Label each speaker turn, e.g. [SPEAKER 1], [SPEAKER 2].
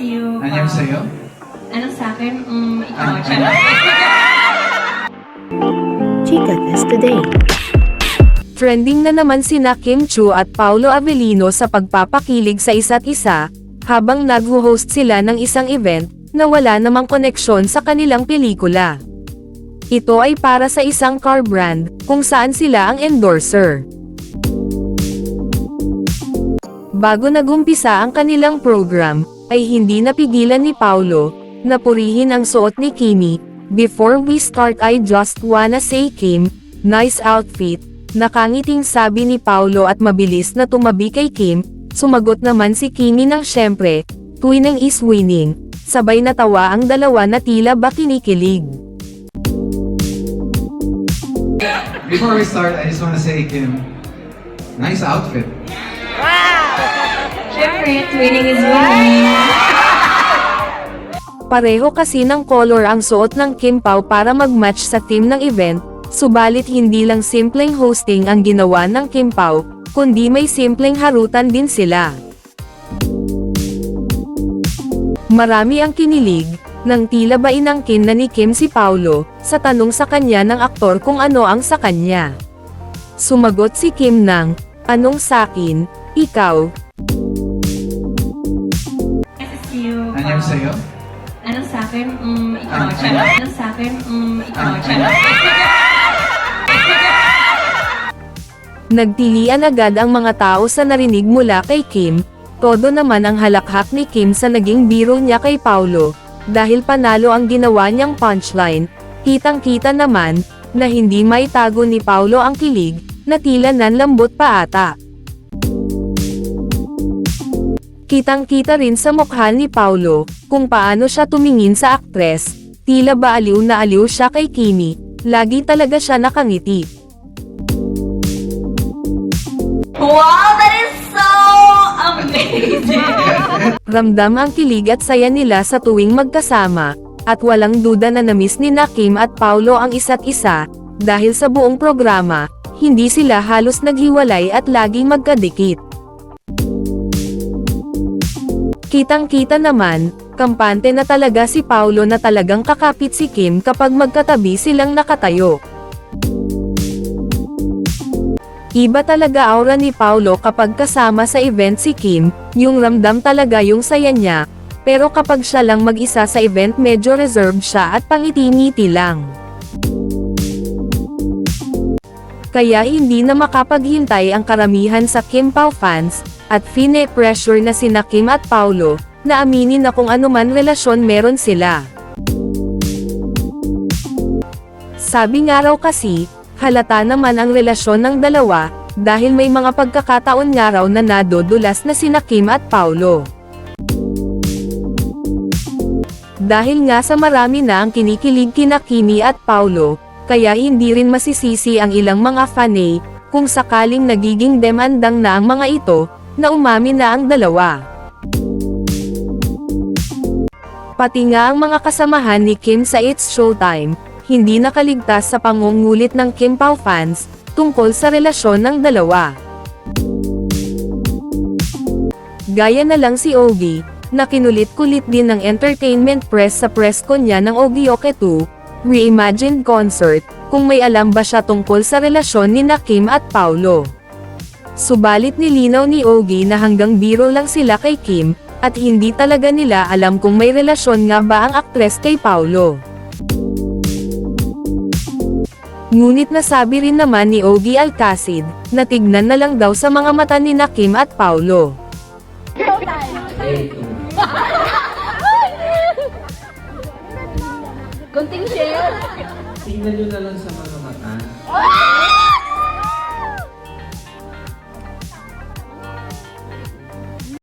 [SPEAKER 1] you.
[SPEAKER 2] Ano yung sa'yo?
[SPEAKER 1] Ano sa akin? Mm, ikaw.
[SPEAKER 2] Ano?
[SPEAKER 1] Charot.
[SPEAKER 3] Chika Test Today.
[SPEAKER 4] Trending na naman sina Kim Chu at Paulo Avellino sa pagpapakilig sa isa't isa, habang nag-host sila ng isang event, na wala namang koneksyon sa kanilang pelikula. Ito ay para sa isang car brand, kung saan sila ang endorser. Bago nagumpisa ang kanilang program, ay hindi napigilan ni Paulo, na purihin ang suot ni Kimi, Before we start I just wanna say Kim, nice outfit, nakangiting sabi ni Paulo at mabilis na tumabi kay Kim, sumagot naman si Kimi ng syempre, twinning is winning, sabay natawa ang dalawa na tila ba kinikilig.
[SPEAKER 2] Before we start, I just want to say, Kim, nice outfit.
[SPEAKER 1] Siyempre, twinning is winning.
[SPEAKER 4] Pareho kasi ng color ang suot ng Kim Pao para mag-match sa theme ng event, subalit hindi lang simpleng hosting ang ginawa ng Kim Pao, kundi may simpleng harutan din sila. Marami ang kinilig, nang tila ba inangkin na ni Kim si Paulo, sa tanong sa kanya ng aktor kung ano ang sa kanya. Sumagot si Kim ng, anong sakin, ikaw,
[SPEAKER 1] sa akin? Mm, ikaw. Charot. Ano sa akin? Mm, ikaw. Charot.
[SPEAKER 4] Nagtilian agad ang mga tao sa narinig mula kay Kim, todo naman ang halakhak ni Kim sa naging biro niya kay Paulo, dahil panalo ang ginawa niyang punchline, kitang-kita naman, na hindi maitago ni Paulo ang kilig, na tila nanlambot pa ata. Kitang-kita rin sa mukha ni Paulo, kung paano siya tumingin sa aktres, tila ba aliw na aliw siya kay Kimi, lagi talaga siya nakangiti.
[SPEAKER 1] Wow, that is so amazing!
[SPEAKER 4] Ramdam ang kilig at saya nila sa tuwing magkasama, at walang duda na namiss ni Nakim at Paulo ang isa't isa, dahil sa buong programa, hindi sila halos naghiwalay at laging magkadikit. Kitang-kita naman, kampante na talaga si Paulo na talagang kakapit si Kim kapag magkatabi silang nakatayo. Iba talaga aura ni Paulo kapag kasama sa event si Kim, yung ramdam talaga yung saya niya, pero kapag siya lang mag-isa sa event medyo reserved siya at pangiti-ngiti lang. Kaya hindi na makapaghintay ang karamihan sa Kim Pao fans, at fine-pressure na sina Kim at Paulo, na aminin na kung anuman relasyon meron sila. Sabi nga raw kasi, halata naman ang relasyon ng dalawa, dahil may mga pagkakataon nga raw na nadodulas na sina Kim at Paulo. Dahil nga sa marami na ang kinikilig kina Kimi at Paulo, kaya hindi rin masisisi ang ilang mga fanay, kung sakaling nagiging demandang na ang mga ito, na umami na ang dalawa. Pati nga ang mga kasamahan ni Kim sa It's Showtime, hindi nakaligtas sa pangungulit ng Kim Pao fans, tungkol sa relasyon ng dalawa. Gaya na lang si Ogie, na kinulit-kulit din ng entertainment press sa press con niya ng Ogioke 2, reimagined concert, kung may alam ba siya tungkol sa relasyon ni na Kim at Paulo. Subalit nilinaw ni Ogie na hanggang biro lang sila kay Kim, at hindi talaga nila alam kung may relasyon nga ba ang aktres kay Paulo. Ngunit nasabi rin naman ni Ogie Alcacid, na tignan na lang daw sa mga mata ni na Kim at Paulo.
[SPEAKER 5] Konting share.
[SPEAKER 2] Tingnan nyo na lang sa mga mata.